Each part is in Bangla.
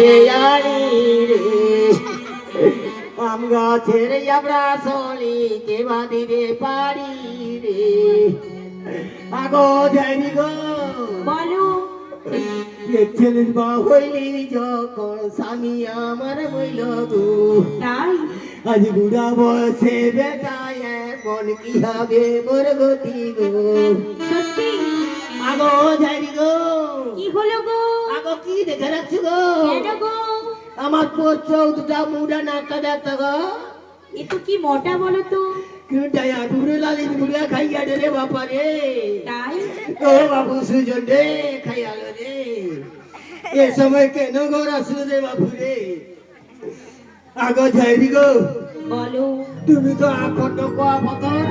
রে আম গাছের আমরা সলি কে বাঁধি রে পারি রে। আগো জানি গো। বলো। ছেলের বা হইলি যখন স্বামী আমার হইল গো। তাই? আজ বুড়া বয়সে বেটা এখন কি হবে মোর গতি গো। আগো জানি কি দেখে রাখছ গো। আমার পোর চৌদ্দটা মুড়া নাকটা দেখতে গো। এ তো কি মোটা বলো তো। খাইয়া দে রে বাপা রে। তাই? ও বাবু সুজন রে এ সময় কেন রে বাবু রে? আগো যাইরি গো। বলো। তুমি তো আখন্ড কোয়া পতন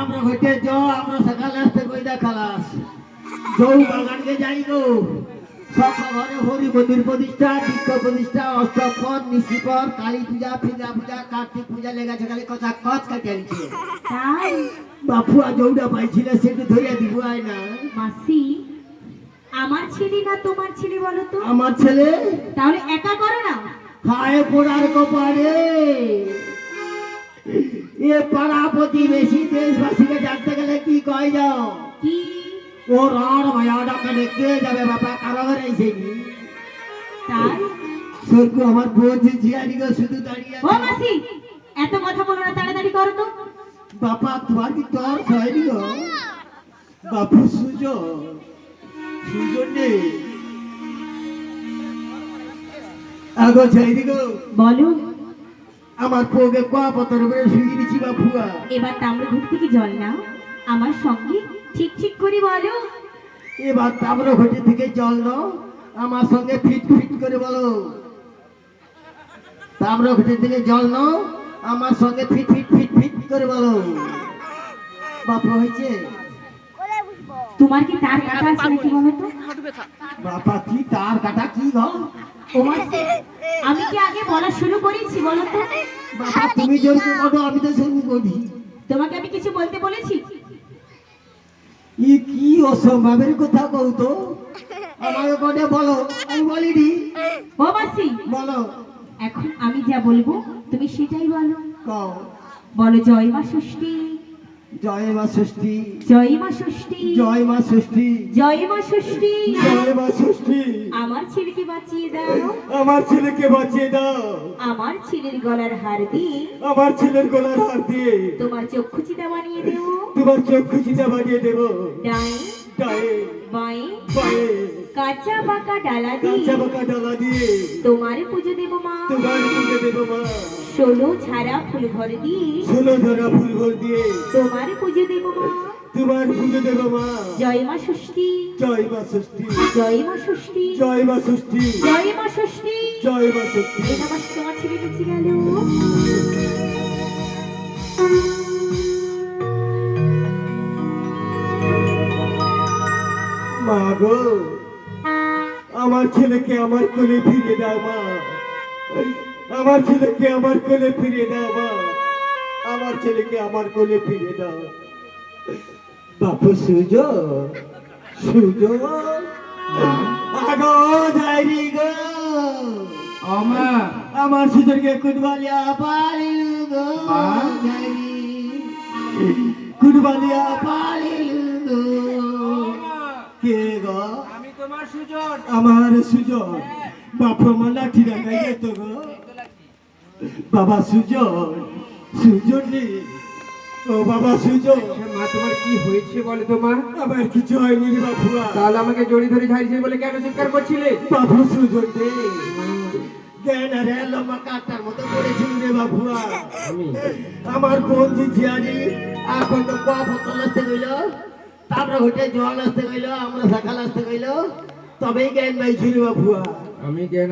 আমরা হইতে যাও আমরা সকালে আসতে কইদা খালাস। যৌ বাগানকে যাই গো। সব হরি মন্দির প্রতিষ্ঠা দীক্ষ প্রতিষ্ঠা অষ্টপর নিশিপর কালী পূজা ফিঙ্গা পূজা কার্তিক পূজা লেগেছে খালি কথা কচ কাটিয়ে তাই? বাপু আজ যৌটা পাইছিল সেটা ধরিয়া দিব আয় না মাসি আমার ছেলে না তোমার ছেলে বলো তো? আমার ছেলে? তাহলে একা করো না। খায় পোড়ার কপারে এ পাড়া প্রতিবেশী দেশবাসীকে জানতে গেলে কি কয় যাও? কি? ও রার মায়াটাকে দেখতে যাবে বাবা কারও ঘরে এসে কি তাই সরকু আমার বোঝ জিয়ারি গো শুধু দাঁড়িয়ে ও আছে। মাসি এত কথা বলো না তাড়াতাড়ি করো তো। তোমার কি তোর সয়নি গো? বাপু সুজো সুজো নেই আগো ছাইনি গো বলো। আমার পোগে কোয়া পতর উপরে শুয়ে দিছি বাপুয়া। এবার তাম্রঘুট থেকে জল নাও? আমার সঙ্গে ঠিক ঠিক করে বলো। এবার তাম্র ঘটি থেকে জল দাও আমার সঙ্গে ফিট ফিট করে বলো। তাম্র ঘটি থেকে জল নাও আমার সঙ্গে ফিট ফিট ফিট ফিট করে বলো। বাপু হয়েছে? তোমার কি তার কাটা আছে নাকি বলো তো? বাপা কি তার কাটা কি গো? মাসি আমি কি আগে বলা শুরু করেছি বলো তো? বাবা তুমি যদি করো আমি তো শুরু করি তোমাকে আমি কিছু বলতে বলেছি? অসম্ভবের কথা কও তো। আমাকে বলো আমি বলিনি। ও মাসি বলো। এখন আমি যা বলব তুমি সেটাই বলো। কও। বলো জয় মা ষষ্ঠী। জয় মা ষষ্ঠী। জয় মা ষষ্ঠী। জয় মা ষষ্ঠী। জয় মা ষষ্ঠী। জয় মা ষষ্ঠী। আমার ছেলেকে বাঁচিয়ে দাও। আমার ছেলেকে বাঁচিয়ে দাও। আমার ছেলের গলার হার দিয়ে। আমার ছেলের গলার হার দিয়ে। তোমার চক্ষু চিতা বানিয়ে দেবো তোমার চক্ষু চিতা বানিয়ে দেবো। ডাই ডায়ে বাঁয়ে কাঁচা পাকা ডালা কাঁচা দিয়ে পাকা ডালা দিয়ে। তোমার পুজো দেবো মা। তোমার পুজো দেবো মা। ষোলো ছাড়া ফুল ঘর দিয়ে। ষোলো ধরা ফুল ঘর দিয়ে। তোমার পুজো দেবো মা। তোমার পুজো দেবো মা। জয় মা ষষ্ঠী। জয় মা ষষ্ঠী। জয় মা ষষ্ঠী। জয় মা ষষ্ঠী। জয় মা ষষ্ঠী। জয় মা ষষ্ঠী। এটা আমার তোমার ছেলে বেঁচে গেল। মা গো। আমার ছেলেকে আমার কোলে ফিরিয়ে দাও মা। আমার ছেলেকে আমার কোলে ফিরিয়ে দাও মা। আমার ছেলেকে আমার কোলে ফিরিয়ে দাও। বাপু সুজ সুজ আগো যাইরি গো। আমা আমার সুজনকে কুটবালিয়া পালিলু গো? যাইরি কুটবালিয়া পালিলু গো। কে গো? আমি তোমার সুজন। আমার সুজন। বাপু আমার লাঠি যেত গো। বাবা সুজন সুজন রে। ও বাবা সুজন। আচ্ছা, মা তোমার কি হয়েছে বলে তো মা? আমার কিছু হয়নি রে বাপুয়া তাহলে আমাকে জড়ি ধরে ঝাড়িয়েছে বলে কেন চিৎকার করছিলে? বাবু সুজন রে। জ্ঞান রে লম্বা কাটার মতো পড়েছিল রে বাপুয়া আমার বোন যে জিয়ারি এখন তো কোয়া বোতল আসতে গইল তারপরে হইতে জল আসতে গইল আমরা সকাল আসতে গইল তবেই জ্ঞান পাইছিল বাপুয়া। আমি জ্ঞান